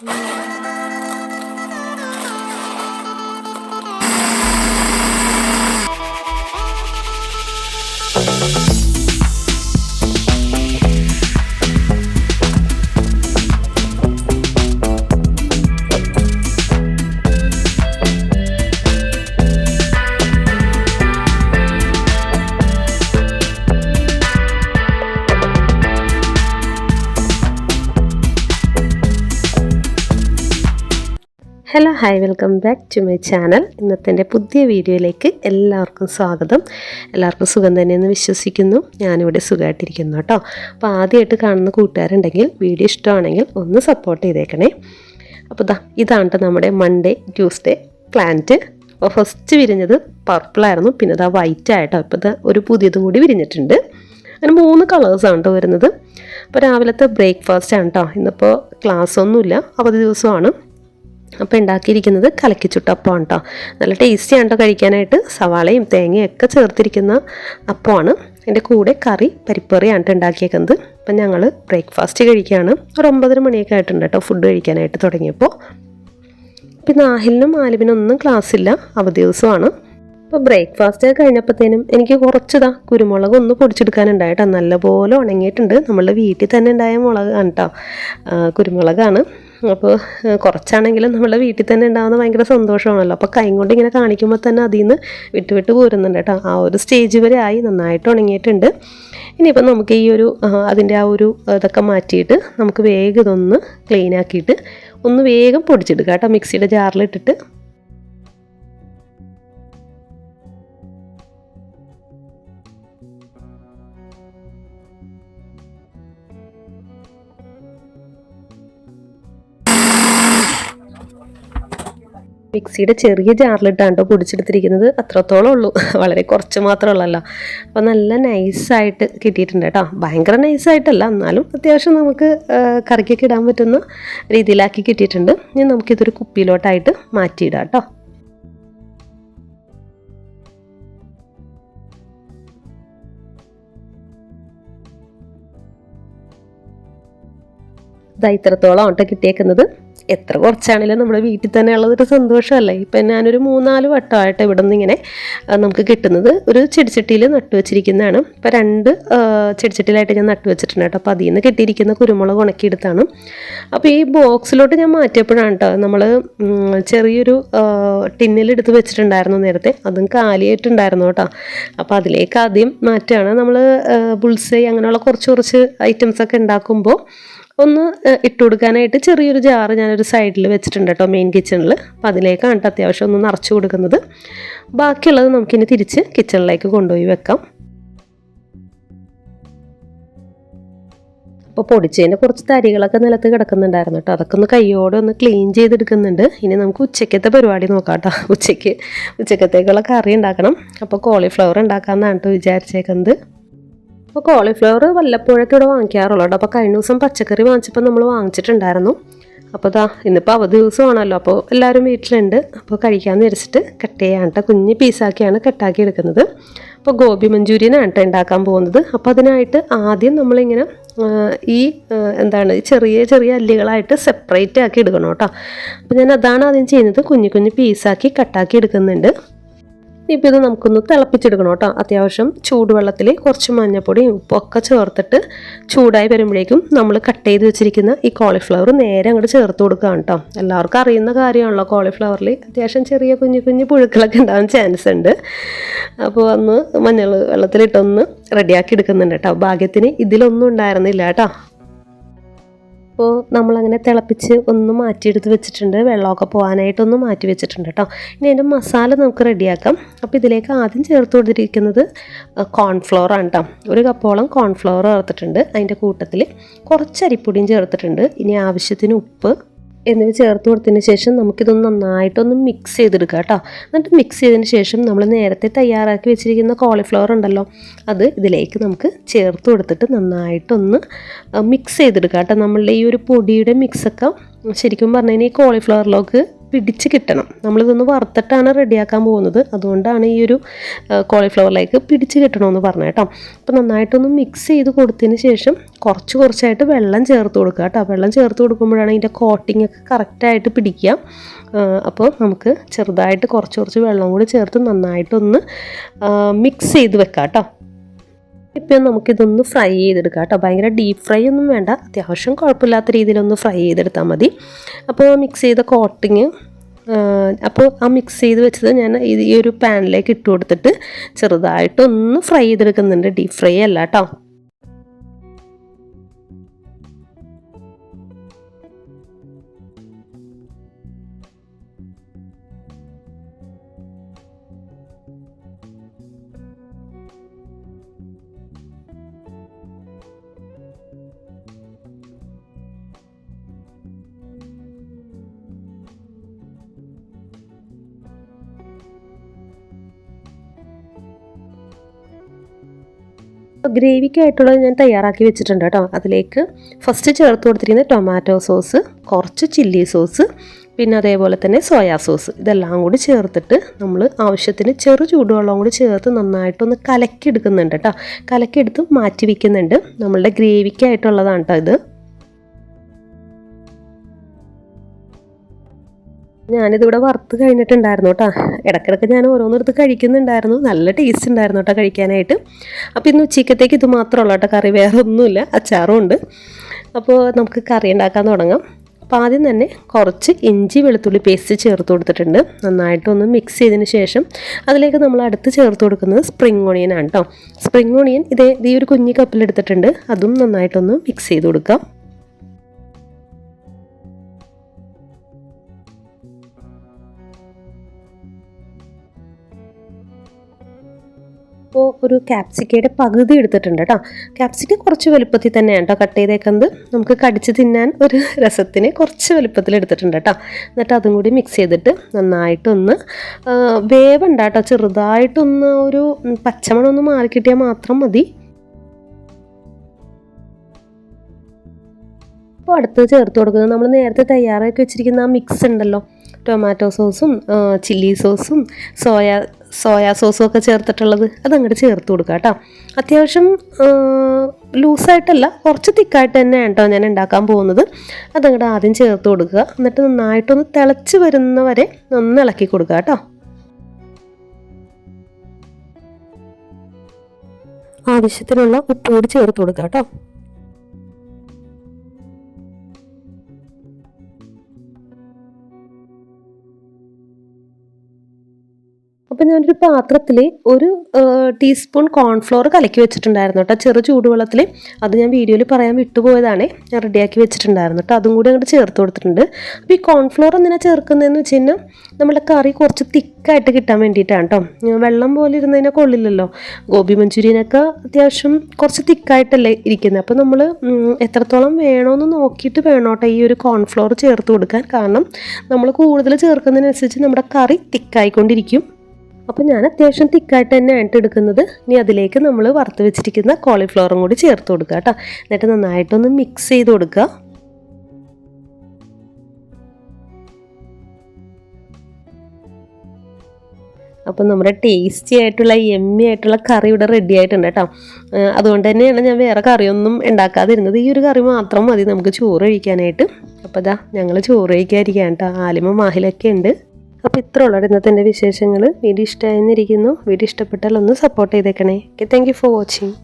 Mm. Hi welcome back to my channel ഇന്നത്തെ എന്റെ പുതിയ വീഡിയോയിലേക്ക് എല്ലാവർക്കും സ്വാഗതം. എല്ലാവർക്കും സുഖം തന്നെയെന്ന് വിശ്വസിക്കുന്നു. ഞാനിവിടെ സുഖമായിട്ടിരിക്കുന്നു കേട്ടോ. അപ്പോൾ ആദ്യമായിട്ട് കാണുന്ന കൂട്ടുകാരുണ്ടെങ്കിൽ വീഡിയോ ഇഷ്ടമാണെങ്കിൽ ഒന്ന് സപ്പോർട്ട് ചെയ്തേക്കണേ. അപ്പോൾ ഇതാ ഇതാണ് നമ്മുടെ മൺഡേ ട്യൂസ്ഡേ പ്ലാന്റ് അപ്പോൾ ഫസ്റ്റ് വിരിഞ്ഞത് പർപ്പിളായിരുന്നു പിന്നെ ഇതാ വൈറ്റ് ആയിട്ടോ. ഇപ്പോൾ ഇത് ഒരു പുതിയതും കൂടി വിരിഞ്ഞിട്ടുണ്ട്. അങ്ങനെ മൂന്ന് കളേഴ്സാണ് കേട്ടോ വരുന്നത്. അപ്പോൾ രാവിലത്തെ ബ്രേക്ക്ഫാസ്റ്റ് ആണ് കേട്ടോ ഇന്നിപ്പോൾ ക്ലാസ് ഒന്നുമില്ല. അവധി ദിവസമാണ്. അപ്പോൾ ഉണ്ടാക്കിയിരിക്കുന്നത് കലക്കി അപ്പമാണ് കേട്ടോ നല്ല ടേസ്റ്റിയാണ് കേട്ടോ കഴിക്കാനായിട്ട്. സവാളയും തേങ്ങയും ഒക്കെ ചേർത്തിരിക്കുന്ന അപ്പമാണ്. എന്റെ കൂടെ കറി പരിപ്പറിയാണ് ഉണ്ടാക്കിയേക്കുന്നത്. അപ്പം ഞങ്ങൾ ബ്രേക്ക്ഫാസ്റ്റ് കഴിക്കുകയാണ് ഒരു ഒമ്പതര മണിയൊക്കെ ആയിട്ടുണ്ട് കേട്ടോ ഫുഡ് കഴിക്കാനായിട്ട് തുടങ്ങിയപ്പോൾ പിന്നെ ആഹിലിനും ആലിബിനും ഒന്നും ക്ലാസ് ഇല്ല. അവധി ദിവസമാണ്. അപ്പോൾ ബ്രേക്ക്ഫാസ്റ്റ് കഴിഞ്ഞപ്പോഴത്തേനും എനിക്ക് കുറച്ചിതാ കുരുമുളക് ഒന്ന് പൊടിച്ചെടുക്കാനുണ്ടായിട്ടോ. നല്ലപോലെ ഉണങ്ങിയിട്ടുണ്ട്. നമ്മളുടെ വീട്ടിൽ തന്നെ ഉണ്ടായ മുളകാണ് കേട്ടോ കുരുമുളകാണ്. അപ്പോൾ കുറച്ചാണെങ്കിലും നമ്മൾ വീട്ടിൽ തന്നെ ഉണ്ടാകുന്ന ഭയങ്കര സന്തോഷമാണല്ലോ. അപ്പോൾ കൈ കൊണ്ട് ഇങ്ങനെ കാണിക്കുമ്പോൾ തന്നെ അതിൽ നിന്ന് വിട്ട് വിട്ട് പോരുന്നുണ്ട് കേട്ടോ. ആ ഒരു സ്റ്റേജ് വരെ ആയി നന്നായിട്ട് ഉണങ്ങിയിട്ടുണ്ട്. ഇനിയിപ്പോൾ നമുക്ക് ഈ ഒരു അതിന്റെ ആ ഒരു ഇതൊക്കെ മാറ്റിയിട്ട് നമുക്ക് വേഗം ഇതൊന്ന് ക്ലീൻ ആക്കിയിട്ട് ഒന്ന് വേഗം പൊടിച്ചെടുക്കാം കേട്ടോ. മിക്സിയുടെ ജാറിലിട്ടിട്ട് മിക്സിയുടെ ചെറിയ ജാറിലിട്ടാണ് കേട്ടോ പൊടിച്ചെടുത്തിരിക്കുന്നത് അത്രത്തോളം ഉള്ളൂ. വളരെ കുറച്ച് മാത്രമേ ഉള്ളല്ലോ അപ്പോൾ നല്ല നൈസായിട്ട് കിട്ടിയിട്ടുണ്ട് കേട്ടോ. ഭയങ്കര നൈസായിട്ടല്ല എന്നാലും അത്യാവശ്യം നമുക്ക് കറിക്കൊക്കെ ഇടാൻ പറ്റുന്ന രീതിയിലാക്കി കിട്ടിയിട്ടുണ്ട്. ഇനി നമുക്കിതൊരു കുപ്പിയിലോട്ടായിട്ട് മാറ്റിയിടാം കേട്ടോ. ഇതാ ഇത്രത്തോളം ഓട്ടോ കിട്ടിയേക്കുന്നത്. എത്ര കുറച്ചാണെങ്കിലും നമ്മുടെ വീട്ടിൽ തന്നെ ഉള്ളതൊരു സന്തോഷമല്ലേ? ഇപ്പം ഞാനൊരു മൂന്നാൽ വട്ടമായിട്ട് ഇവിടെ നിന്ന് ഇങ്ങനെ നമുക്ക് കിട്ടുന്നത് ഒരു ചെടിച്ചട്ടിയിൽ നട്ടു വെച്ചിരിക്കുന്നതാണ്. ഇപ്പം രണ്ട് ചെടിച്ചട്ടിയിലായിട്ട് ഞാൻ നട്ടു വെച്ചിട്ടുണ്ട് കേട്ടോ. അപ്പോൾ അതിൽ നിന്ന് കിട്ടിയിരിക്കുന്ന കുരുമുളക് ഉണക്കിയെടുത്താണ്. അപ്പോൾ ഈ ബോക്സിലോട്ട് ഞാൻ മാറ്റിയപ്പോഴാണ് കേട്ടോ നമ്മൾ ചെറിയൊരു ടിന്നിലെടുത്ത് വെച്ചിട്ടുണ്ടായിരുന്നു നേരത്തെ. അതും കാലിയായിട്ടുണ്ടായിരുന്നു കേട്ടോ. അപ്പോൾ അതിലേക്ക് ആദ്യം മാറ്റുകയാണ്. നമ്മൾ ബുൾസൈ അങ്ങനെയുള്ള കുറച്ച് കുറച്ച് ഐറ്റംസ് ഒക്കെ ഉണ്ടാക്കുമ്പോൾ ഒന്ന് ഇട്ട് കൊടുക്കാനായിട്ട് ചെറിയൊരു ജാറ് ഞാനൊരു സൈഡിൽ വെച്ചിട്ടുണ്ട് കേട്ടോ മെയിൻ കിച്ചണിൽ അപ്പോൾ അതിലേക്കാണ് കേട്ടോ അത്യാവശ്യം ഒന്ന് നിറച്ച് കൊടുക്കുന്നത്. ബാക്കിയുള്ളത് നമുക്കിനി തിരിച്ച് കിച്ചണിലേക്ക് കൊണ്ടുപോയി വെക്കാം. അപ്പോൾ പൊടിച്ചതിന്റെ കുറച്ച് തരികളൊക്കെ നിലത്ത് കിടക്കുന്നുണ്ടായിരുന്നു കേട്ടോ അതൊക്കെ ഒന്ന് കൈയോടെ ഒന്ന് ക്ലീൻ ചെയ്തെടുക്കുന്നുണ്ട്. ഇനി നമുക്ക് ഉച്ചക്കത്തെ പരിപാടി നോക്കാം കേട്ടോ ഉച്ചയ്ക്ക് ഉച്ചക്കത്തേക്കുള്ള കറി ഉണ്ടാക്കണം. അപ്പോൾ കോളിഫ്ലവർ ഉണ്ടാക്കാമെന്നാണ് കേട്ടോ വിചാരിച്ചേക്കുന്നത്. അപ്പോൾ കോളിഫ്ലവർ വല്ലപ്പോഴൊക്കെ ഇവിടെ വാങ്ങിക്കാറുള്ളൂ അപ്പോൾ കഴിഞ്ഞ ദിവസം പച്ചക്കറി വാങ്ങിച്ചപ്പോൾ നമ്മൾ വാങ്ങിച്ചിട്ടുണ്ടായിരുന്നു. അപ്പോൾ ഇതാ ഇന്നിപ്പോൾ അവധി ദിവസമാണല്ലോ. അപ്പോൾ എല്ലാവരും വീട്ടിലുണ്ട്. അപ്പോൾ കഴിക്കാമെന്ന് വിചാരിച്ചിട്ട് കട്ട് ചെയ്യാൻ കേട്ടോ കുഞ്ഞ് പീസാക്കിയാണ് കട്ടാക്കി എടുക്കുന്നത്. അപ്പോൾ ഗോപി മഞ്ചൂരിയനാണ് കേട്ടോ ഉണ്ടാക്കാൻ പോകുന്നത്. അപ്പോൾ അതിനായിട്ട് ആദ്യം നമ്മളിങ്ങനെ ഈ എന്താണ് ചെറിയ ചെറിയ അല്ലികളായിട്ട് സെപ്പറേറ്റ് ആക്കി എടുക്കണം കേട്ടോ അപ്പോൾ ഞാൻ അതാണ് ആദ്യം ചെയ്യുന്നത്. കുഞ്ഞു കുഞ്ഞു പീസാക്കി കട്ടാക്കി എടുക്കുന്നുണ്ട്. ഇപ്പോൾ ഇത് നമുക്കൊന്ന് തിളപ്പിച്ചെടുക്കണം കേട്ടോ. അത്യാവശ്യം ചൂടുവെള്ളത്തിൽ കുറച്ച് മഞ്ഞപ്പൊടിയും ഉപ്പൊക്കെ ചേർത്തിട്ട് ചൂടായി വരുമ്പോഴേക്കും നമ്മൾ കട്ട് ചെയ്ത് വെച്ചിരിക്കുന്ന ഈ കോളിഫ്ലവർ നേരെ അങ്ങോട്ട് ചേർത്ത് കൊടുക്കുകയാണ് കേട്ടോ എല്ലാവർക്കും അറിയുന്ന കാര്യമാണല്ലോ കോളിഫ്ലവറിൽ അത്യാവശ്യം ചെറിയ കുഞ്ഞു കുഞ്ഞു പുഴുക്കളൊക്കെ ഉണ്ടാകാൻ ചാൻസ് ഉണ്ട്. അപ്പോൾ ഒന്ന് മഞ്ഞൾ വെള്ളത്തിലിട്ടൊന്ന് റെഡിയാക്കി എടുക്കുന്നുണ്ട് കേട്ടോ ഭാഗ്യത്തിന് ഇതിലൊന്നും ഉണ്ടായിരുന്നില്ല കേട്ടോ അപ്പോൾ നമ്മളങ്ങനെ തിളപ്പിച്ച് ഒന്ന് മാറ്റിയെടുത്ത് വെച്ചിട്ടുണ്ട്. വെള്ളമൊക്കെ പോകാനായിട്ടൊന്ന് മാറ്റി വെച്ചിട്ടുണ്ട് കേട്ടോ ഇനി അതിന്റെ മസാല നമുക്ക് റെഡിയാക്കാം. അപ്പോൾ ഇതിലേക്ക് ആദ്യം ചേർത്ത് കൊടുത്തിരിക്കുന്നത് കോൺഫ്ലോർ ആണ് കേട്ടോ ഒരു കപ്പോളം കോൺഫ്ലോർ ചേർത്തിട്ടുണ്ട്. അതിന്റെ കൂട്ടത്തിൽ കുറച്ച് അരിപ്പൊടിയും ചേർത്തിട്ടുണ്ട്. ഇനി ആവശ്യത്തിന് ഉപ്പ് എന്നിവ ചേർത്ത് കൊടുത്തതിന് ശേഷം നമുക്കിതൊന്ന് നന്നായിട്ടൊന്ന് മിക്സ് ചെയ്തെടുക്കുക കേട്ടോ. എന്നിട്ട് മിക്സ് ചെയ്തതിന് ശേഷം നമ്മൾ നേരത്തെ തയ്യാറാക്കി വെച്ചിരിക്കുന്ന കോളിഫ്ലവർ ഉണ്ടല്ലോ അത് ഇതിലേക്ക് നമുക്ക് ചേർത്ത് കൊടുത്തിട്ട് നന്നായിട്ടൊന്ന് മിക്സ് ചെയ്തെടുക്കുക കേട്ടോ. നമ്മളുടെ ഈ ഒരു പൊടിയുടെ മിക്സൊക്കെ ശരിക്കും പറഞ്ഞു കഴിഞ്ഞാൽ ഈ കോളിഫ്ലവറിലേക്ക് പിടിച്ച് കിട്ടണം. നമ്മളിതൊന്ന് വറുത്തിട്ടാണ് റെഡിയാക്കാൻ പോകുന്നത്. അതുകൊണ്ടാണ് ഈ ഒരു കോളിഫ്ലവറിലേക്ക് പിടിച്ച് കിട്ടണമെന്ന് പറഞ്ഞു കേട്ടോ. അപ്പോൾ നന്നായിട്ടൊന്ന് മിക്സ് ചെയ്ത് കൊടുത്തതിന് ശേഷം കുറച്ച് കുറച്ചായിട്ട് വെള്ളം ചേർത്ത് കൊടുക്കുക കേട്ടോ. വെള്ളം ചേർത്ത് കൊടുക്കുമ്പോഴാണ് ഇതിന്റെ കോട്ടിംഗ് ഒക്കെ കറക്റ്റായിട്ട് പിടിക്കുക. അപ്പോൾ നമുക്ക് ചെറുതായിട്ട് കുറച്ച് കുറച്ച് വെള്ളം കൂടി ചേർത്ത് നന്നായിട്ടൊന്ന് മിക്സ് ചെയ്ത് വെക്കാം കേട്ടോ. ഇപ്പം നമുക്കിതൊന്ന് ഫ്രൈ ചെയ്തെടുക്കാം കേട്ടോ. ഭയങ്കര ഡീപ്പ് ഫ്രൈ ഒന്നും വേണ്ട. അത്യാവശ്യം കുഴപ്പമില്ലാത്ത രീതിയിലൊന്ന് ഫ്രൈ ചെയ്തെടുത്താൽ മതി. അപ്പോൾ മിക്സ് ചെയ്ത കോട്ടിങ് അപ്പോൾ ആ മിക്സ് ചെയ്ത് വെച്ചത് ഞാൻ ഈ ഒരു പാനിലേക്ക് ഇട്ട് കൊടുത്തിട്ട് ചെറുതായിട്ടൊന്ന് ഫ്രൈ ചെയ്തെടുക്കുന്നുണ്ട്. ഡീപ്പ് ഫ്രൈ അല്ല കേട്ടോ. ഗ്രേവിക്കായിട്ടുള്ളത് ഞാൻ തയ്യാറാക്കി വെച്ചിട്ടുണ്ട് കേട്ടോ. അതിലേക്ക് ഫസ്റ്റ് ചേർത്ത് കൊടുത്തിരിക്കുന്ന ടൊമാറ്റോ സോസ് കുറച്ച് ചില്ലി സോസ് പിന്നെ അതേപോലെ തന്നെ സോയാ സോസ് ഇതെല്ലാം കൂടി ചേർത്തിട്ട് നമ്മൾ ആവശ്യത്തിന് ചെറു ചൂടുവെള്ളം കൂടി ചേർത്ത് നന്നായിട്ടൊന്ന് കലക്കിയെടുക്കുന്നുണ്ട് കേട്ടോ. കലക്കിയെടുത്ത് മാറ്റി വയ്ക്കുന്നുണ്ട് നമ്മളുടെ ഗ്രേവിക്കായിട്ടുള്ളതാണ് കേട്ടോ ഇത്. ഞാനിതിവിടെ വറുത്ത് കഴിഞ്ഞിട്ടുണ്ടായിരുന്നു കേട്ടോ ഇടയ്ക്കിടയ്ക്ക് ഞാൻ ഓരോന്നെടുത്ത് കഴിക്കുന്നുണ്ടായിരുന്നു. നല്ല ടേസ്റ്റ് ഉണ്ടായിരുന്നു കേട്ടോ കഴിക്കാനായിട്ട്. അപ്പോൾ ഇന്ന് ഉച്ചക്കത്തേക്ക് ഇത് മാത്രമല്ല കേട്ടോ കറി വേറെ ഒന്നുമില്ല അച്ചാറും ഉണ്ട്. അപ്പോൾ നമുക്ക് കറി ഉണ്ടാക്കാൻ തുടങ്ങാം. അപ്പോൾ ആദ്യം തന്നെ കുറച്ച് ഇഞ്ചി വെളുത്തുള്ളി പേസ്റ്റ് ചേർത്ത് കൊടുത്തിട്ടുണ്ട്. നന്നായിട്ടൊന്ന് മിക്സ് ചെയ്തതിന് ശേഷം അതിലേക്ക് നമ്മൾ അടുത്ത് ചേർത്ത് കൊടുക്കുന്നത് സ്പ്രിംഗ് ഓണിയൻ ആണ് കേട്ടോ സ്പ്രിങ് ഓണിയൻ ഇതേ ഈ ഒരു കുഞ്ഞി കപ്പിലെടുത്തിട്ടുണ്ട് അതും നന്നായിട്ടൊന്ന് മിക്സ് ചെയ്ത് കൊടുക്കാം. ഇപ്പോൾ ഒരു ക്യാപ്സിക്കയുടെ പകുതി എടുത്തിട്ടുണ്ട് കേട്ടോ ക്യാപ്സിക്ക കുറച്ച് വലുപ്പത്തിൽ തന്നെയാണ് കേട്ടോ കട്ട് ചെയ്തേക്കുന്നത്. നമുക്ക് കടിച്ച് തിന്നാൻ ഒരു രസത്തിന് കുറച്ച് വലുപ്പത്തിൽ എടുത്തിട്ടുണ്ട് കേട്ടോ എന്നിട്ട് അതും കൂടി മിക്സ് ചെയ്തിട്ട് നന്നായിട്ടൊന്ന് വേവുണ്ടാട്ടോ ചെറുതായിട്ടൊന്ന് ഒരു പച്ചമണം ഒന്ന് മാറിക്കിട്ടിയാൽ മാത്രം മതി. അപ്പോൾ അടുത്ത് ചേർത്ത് കൊടുക്കുന്നത് നമ്മൾ നേരത്തെ തയ്യാറാക്കി വെച്ചിരിക്കുന്ന ആ മിക്സ് ഉണ്ടല്ലോ. ടൊമാറ്റോ സോസും ചില്ലി സോസും സോയ സോയാ സോസും ഒക്കെ ചേർത്തിട്ടുള്ളത് അതങ്ങോട്ട് ചേർത്ത് കൊടുക്കുക കേട്ടോ അത്യാവശ്യം ലൂസായിട്ടല്ല കുറച്ച് തിക്കായിട്ട് തന്നെ കേട്ടോ ഞാൻ ഉണ്ടാക്കാൻ പോകുന്നത്. അതങ്ങോട്ട് ആദ്യം ചേർത്ത് കൊടുക്കുക. എന്നിട്ട് നന്നായിട്ടൊന്ന് തിളച്ച് വരുന്നവരെ ഒന്ന് ഇളക്കി കൊടുക്കുക കേട്ടോ ആവശ്യത്തിനുള്ള ഉപ്പ് കൂടി ചേർത്ത് കൊടുക്കുക കേട്ടോ അപ്പോൾ ഞാനൊരു പാത്രത്തിൽ ഒരു ടീസ്പൂൺ കോൺഫ്ലോർ കലക്കി വെച്ചിട്ടുണ്ടായിരുന്നു കേട്ടോ ചെറു ചൂടുവെള്ളത്തിൽ അത് ഞാൻ വീഡിയോയിൽ പറയാൻ വിട്ടുപോയതാണ്. ഞാൻ റെഡിയാക്കി വെച്ചിട്ടുണ്ടായിരുന്നു കേട്ടോ അതും കൂടി അങ്ങോട്ട് ചേർത്ത് കൊടുത്തിട്ടുണ്ട്. അപ്പോൾ ഈ കോൺഫ്ലോർ എന്തിനാണ് ചേർക്കുന്നതെന്ന് വെച്ച് കഴിഞ്ഞാൽ നമ്മുടെ കറി കുറച്ച് തിക്കായിട്ട് കിട്ടാൻ വേണ്ടിയിട്ടാണ് കേട്ടോ വെള്ളം പോലെ ഇരുന്നതിനെ കൊള്ളില്ലല്ലോ. ഗോബി മഞ്ചൂരിയനൊക്കെ അത്യാവശ്യം കുറച്ച് തിക്കായിട്ടല്ലേ ഇരിക്കുന്നത് അപ്പോൾ നമ്മൾ എത്രത്തോളം വേണമെന്ന് നോക്കിയിട്ട് വേണം കേട്ടോ ഈ ഒരു കോൺഫ്ലോർ ചേർത്ത് കൊടുക്കാൻ. കാരണം നമ്മൾ കൂടുതൽ ചേർക്കുന്നതിനനുസരിച്ച് നമ്മുടെ കറി തിക്കായിക്കൊണ്ടിരിക്കും. അപ്പോൾ ഞാൻ അത്യാവശ്യം തിക്കായിട്ട് തന്നെ എടുക്കുന്നത്. ഇനി അതിലേക്ക് നമ്മൾ വറുത്ത് വെച്ചിരിക്കുന്ന കോളിഫ്ലവറും കൂടി ചേർത്ത് കൊടുക്കുക കേട്ടോ. എന്നിട്ട് നന്നായിട്ടൊന്ന് മിക്സ് ചെയ്ത് കൊടുക്കുക. അപ്പം നമ്മുടെ ടേസ്റ്റി ആയിട്ടുള്ള എമ്മി ആയിട്ടുള്ള കറി ഇവിടെ റെഡി ആയിട്ടുണ്ട് കേട്ടോ. അതുകൊണ്ട് തന്നെയാണ് ഞാൻ വേറെ കറിയൊന്നും ഉണ്ടാക്കാതിരുന്നത്. ഈ ഒരു കറി മാത്രം മതി നമുക്ക് ചോറ് കഴിക്കാനായിട്ട്. അപ്പോൾ ഇതാ ഞങ്ങൾ ചോറ് കഴിക്കാതിരിക്കാം കേട്ടോ. ആലിമ മാഹിലൊക്കെ ഉണ്ട്. അപ്പോൾ ഇത്ര ഉള്ളത് ഇന്നത്തെ വിശേഷങ്ങൾ വീഡിയോ ഇഷ്ടമായിരുന്നിരിക്കുന്നു വീഡിയോ ഇഷ്ടപ്പെട്ടാൽ ഒന്ന് സപ്പോർട്ട് ചെയ്തേക്കണേ. Okay thank for watching